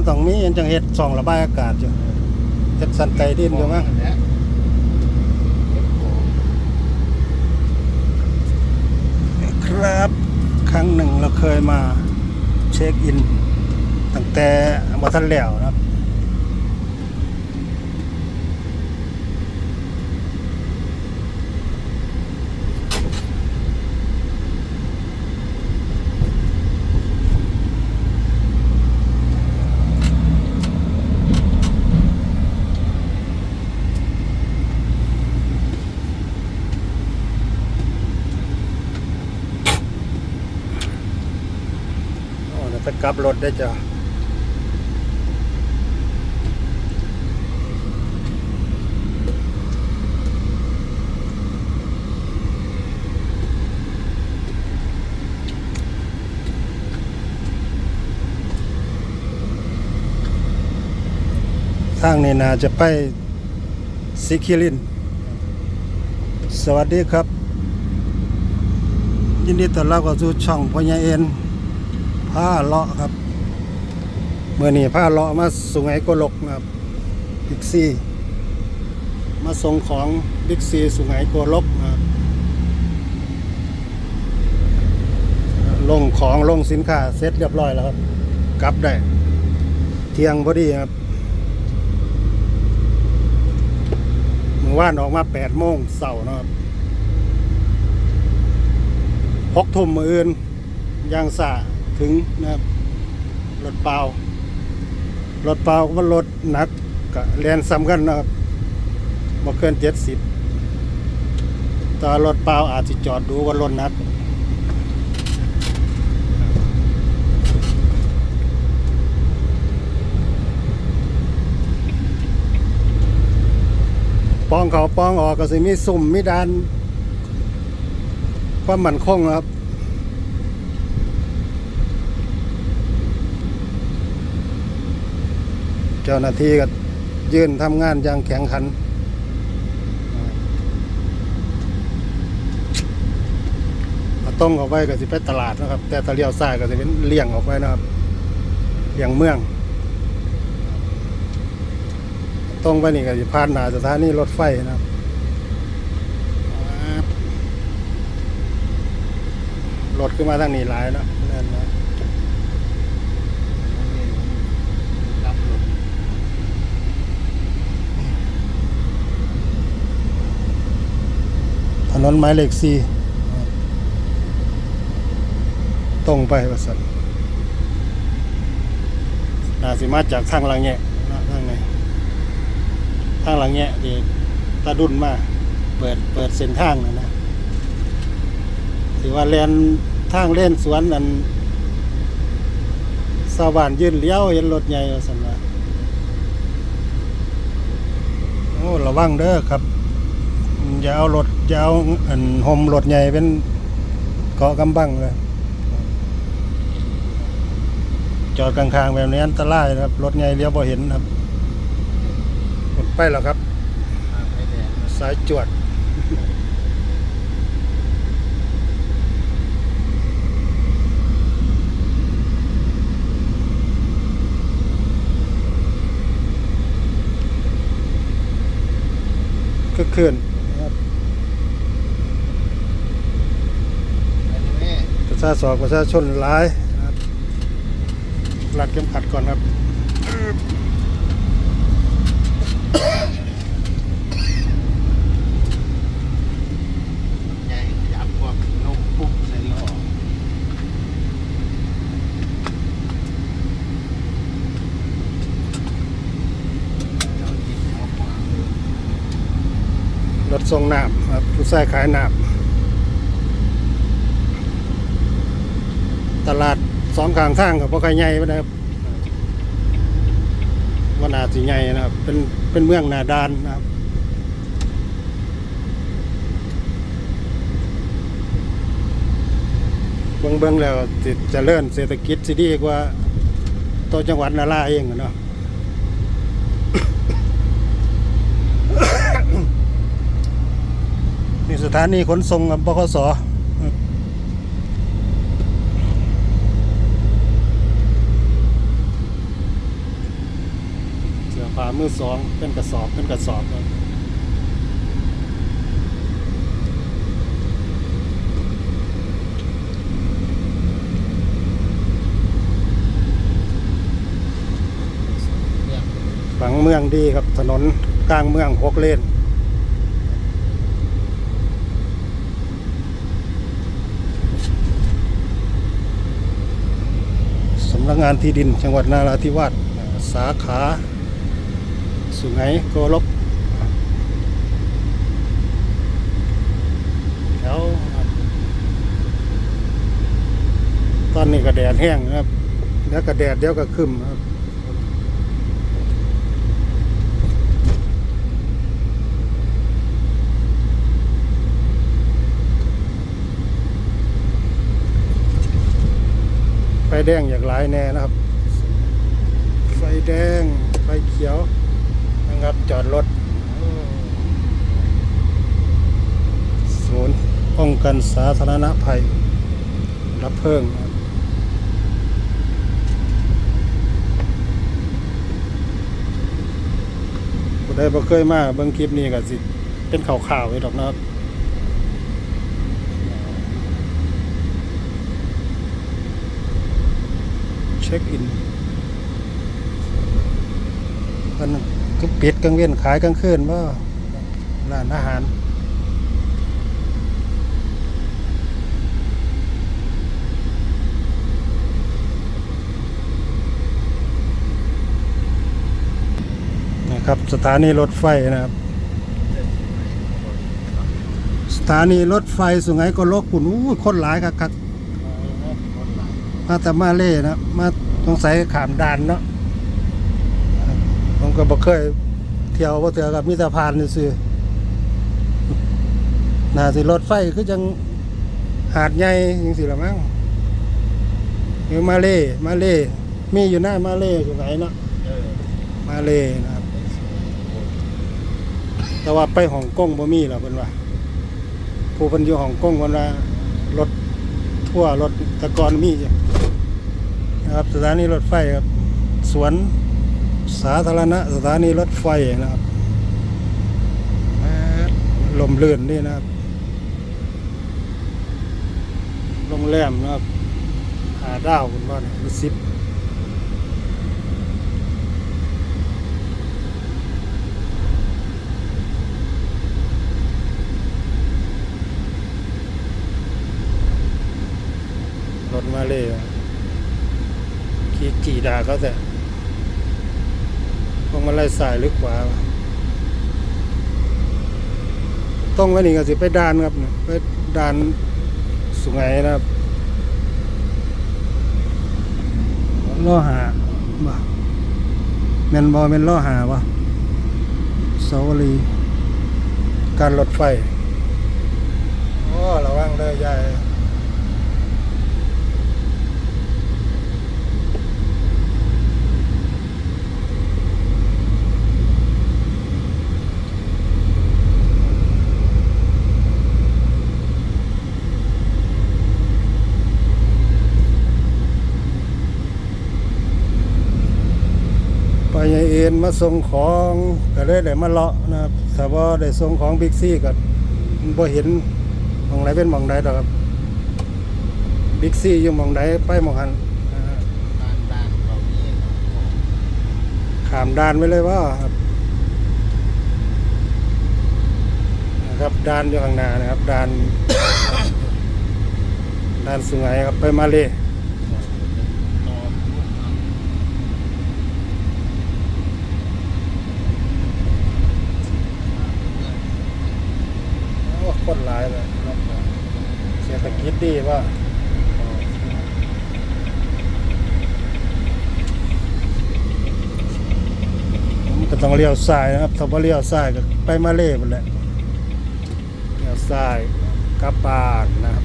มันต้องมีอันจังเฮ็ดช่องระบายอากาศอยู่เฮ็ดสันไตดินอยู่มั้งนั่นแหละเก็บของครับ ครั้งหนึ่งเราเคยมาเช็คอินตั้งแต่บ่ทันแล้วนะครับ โอ้แล้วไป กลับรถได้จ้ะทางนี้นาจะไปสิคิริน สวัสดีครับ ยินดีต้อนรับเข้าสู่ช่องพญ่เอ็น ผ้าเลาะครับเมื่อนี้ผ้าเลาะมาสุงไหโกลกนะครับบิ๊กซีมาส่งของบิ๊กซีสุงไหโกลกนะครับลงของลงสินค้าเสร็จเรียบร้อยแล้วครับ กลับได้เที่ยงพอดีครับเมื่อวานออกมาแปดโมงเสาร์นะครับหกทุ่มมืออื่นยางสา ถึงนะครับรถเปล่ารถเปล่าก็รถหนักกับแลนซ้ำกันนะครับบ่เกินเจ็ดสิบต่รถเปล่าอาจจะจอดดูว่ารถหนักปองเขาปองออกก็สิมีสุ่มมีดานความมั่นคงครับ เจ้าหน้าที่ก็ยืนทำงานอย่างแข็งขันเองออกไปก็สิไปตลาดนะครับ แต่ถ้าเลี้ยวซ้ายก็สิเป็นเลี่ยงออกไปนะครับเลี่ยงเมืองตรงไปนี่ก็สิผ่านหนาสถานีรถไฟนะครับรถขึ้นมาทางนี้หลายนาะนั่นนะ รับรถ ถนนหมายเลขสี่ตรงไปว่าสันนาสิมาจากทางหลังแง่นะทางไหนทางหลังแง่ที่ตาดุนมาเปิดเปิดเส้นทางนะนะถือว่าแลนทางเล่นสวนอันสาวบ้านยืนเลี้ยวเห็นรถใหญ่ว่าสันว่าโอ้ระวังเด้อครับ อย่าเอารถอย่าเอาอันหมรถใหญ่เป็นเกาะกำบังเลยจอดกลางๆแบบนี้อันตรายนะครับ รถใหญ่เลี้ยวบ่เห็นครับหมดไปแล้วครับ สายจวด ก็ขึ้นนะครับ อันนี้ แม่ประชาสอกประชาชนหลายนะครับรัดเข็มขัดก่อนครับใหญ่ยับพวกนกปุ๊บใส่ล้อรถทรงน้ำครับผู้ชายขายน้ำ ตลาดสองข้างทางกับพ่อใครใหญ่ปนใดครับว่านาสิใหญ่นะครับ เป็นเป็นเมืองนาดานนะครับเบิ่งเบิ่งแล้วสิเจะเลื่อนเศรษฐกิจสิดีกว่าตัวจังหวัดนาราเองอะเนาะนี่สถานีขนส่งบขส มือสองเป็นกระสอบเป็นกระสอบครับฝังเมืองดีครับถนนกลางเมืองหกเลนสำนักงานที่ดินจังหวัดนาราธิวาสสาขา สุไหงโกลกแถวตอนนี้ก็แดดแห้งนะครับ แล้วก็แดดเดี๋ยวก็ครึมครับไฟแดงอย่างหลายแน่นะครับ ไฟแดง ไฟเขียว ครับจอดรถศูนย์ป้องกันสาธารณภัยรับเพลิงนะครับผู้ใดบ่เคยมาเบิ่งคลิปนี้ก็สิ เป็นข่าวๆไว้ดอกนะครับเช็คอินมัน ก็ปิดกลางเว้นขายกลางคืนว่าร้านอาหารนะครับสถานีรถไฟนะครับ สถานีรถไฟสุไหงก็ลกคุณอู้คนหลายคักคักมาแต่มาเล่นะมาสงสัยขามด่านเนาะ ผมก็บ่เคยเที่ยวบ่เที่ยวกับมิตรพานซื่อน่าสิรถไฟคือจังหาดใหญ่จังสิละมั้งหรือมาเล่มาเล่มีอยู่หน้ามาเล่อยู่ไหนเนาะมาเล่นะครับ แต่ว่าไปฮ่องกงบ่มีหรอกเพิ่นว่าผู้เพิ่นอยู่ฮ่องกงเพิ่นว่ารถทั่วรถตะกอนมีอยู่นะครับสถานีรถไฟครับ สวน สาธารณะสถานีรถไฟนะครับลมเลื่อนนี่นะครับ โรงแรมนะครับ หาดาวคุณว่าเนี่ยหรือสิบรถมาเลยขี่จีดาเขาแต่ มาลัยสายหรือขวา ต้องไว้นี่ก็สิไปดานครับไปดานสุไหงนะครับล่อหาบ่แมนบอแมนล่อหาวะสาวรีการรถไฟ โอ้ระวังเด้อยาย ไปยายเอ็ นมาส่งของก็เลยได้มาเลาะนะครับแต่ว่าได้ส่งของบิ๊กซี่ก็บ่เห็นมองไหนเป็นมองใดดอกครับบิ๊กซี่อยู่มองใดไปมองหันอ่าด้านด้านเขามด่านไปเลยว่าครับนะครับด่านอยู่ข้างหน้านะครับด่านด่านสุงไหงครับไปมาเลย ต่อลูกน้ำ โอ้ คนหลายเลยครับเศรษฐกิจดีว่าก็ต้องเลี้ยวซ้ายนะครับถ้าว่าเลี้ยวซ้ายก็ไปมาเล่หมดแหละเลี้ยวซ้ายกับปานนะครับ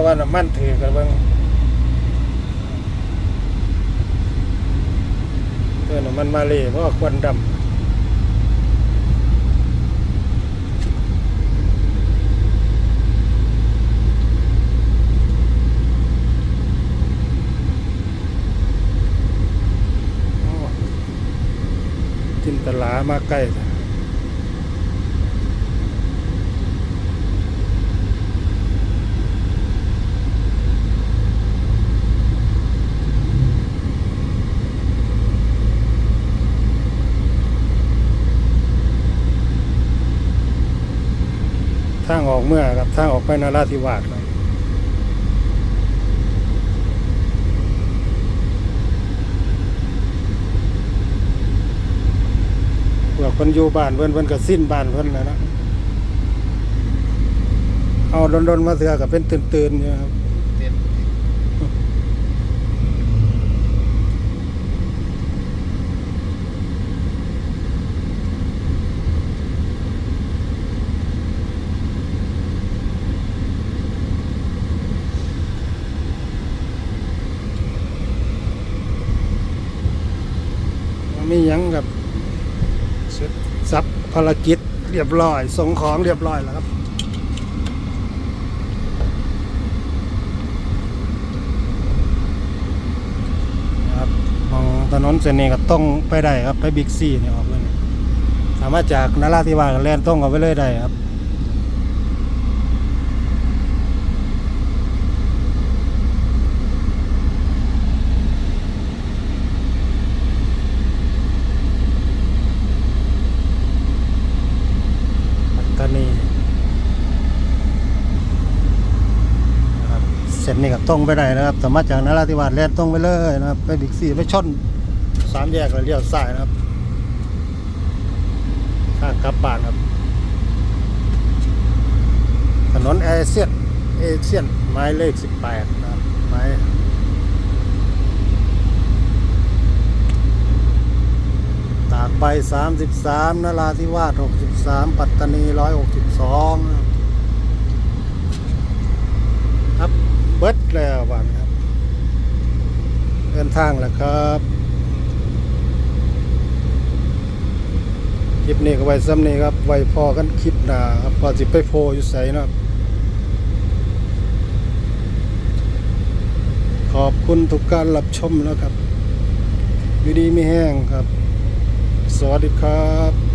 แต่ว่าน้ำมันถือกันบิ่งเพื่อนน้ำมันมาเลยเพราะควันดำจินตลามาใกล้ ไปนาราธิวาสครับเผื่อคนอยู่บ้านเพื่อนเพื่อนก็สิ้นบ้านเพื่อนแล้วนะเอาดนๆมาเสือก็เป็นตื่นๆอยู่ครับ มีหยังกับเสร็จสับภารกิจเรียบร้อยส่งของเรียบร้อยแล้วครับครับมองถนนเส้นนี้ก็ต้องไปได้ครับไปบิ๊กซีเนี่ยออกเลยสามารถจากนาราธิวาสกับแลนต้องเอาไปเลยได้ครับ ปั ตตานีนะครับเส้นนี้ก็ต้องไปได้นะครับสามารถจากนราธิวาสแล่นตรงไปเลยนะครับ ไปบิ๊กซีไปชนสามแยกแล้วเลี้ยวซ้ายนะครับขางกลับบ้านครับ ถนนเอเชียนเอเชียนหมายเลขสิบแปดนะครับหมายตาก ใบสามสิบสามนราธิวาสหกสิบสามปัตตานีร้อยหกสิบสองครับเบิดแล้วบ้านครับเดินทางแล้วครับคลิปนี้ก็ไว้ซ้ำนี้ครับ ไว้พอกันคลิปหน้าครับพอสิไปโพอยู่ใส่นะครับขอบคุณทุกการรับชมนะครับอยู่ดีมีแห้งครับ สวัสดีครับ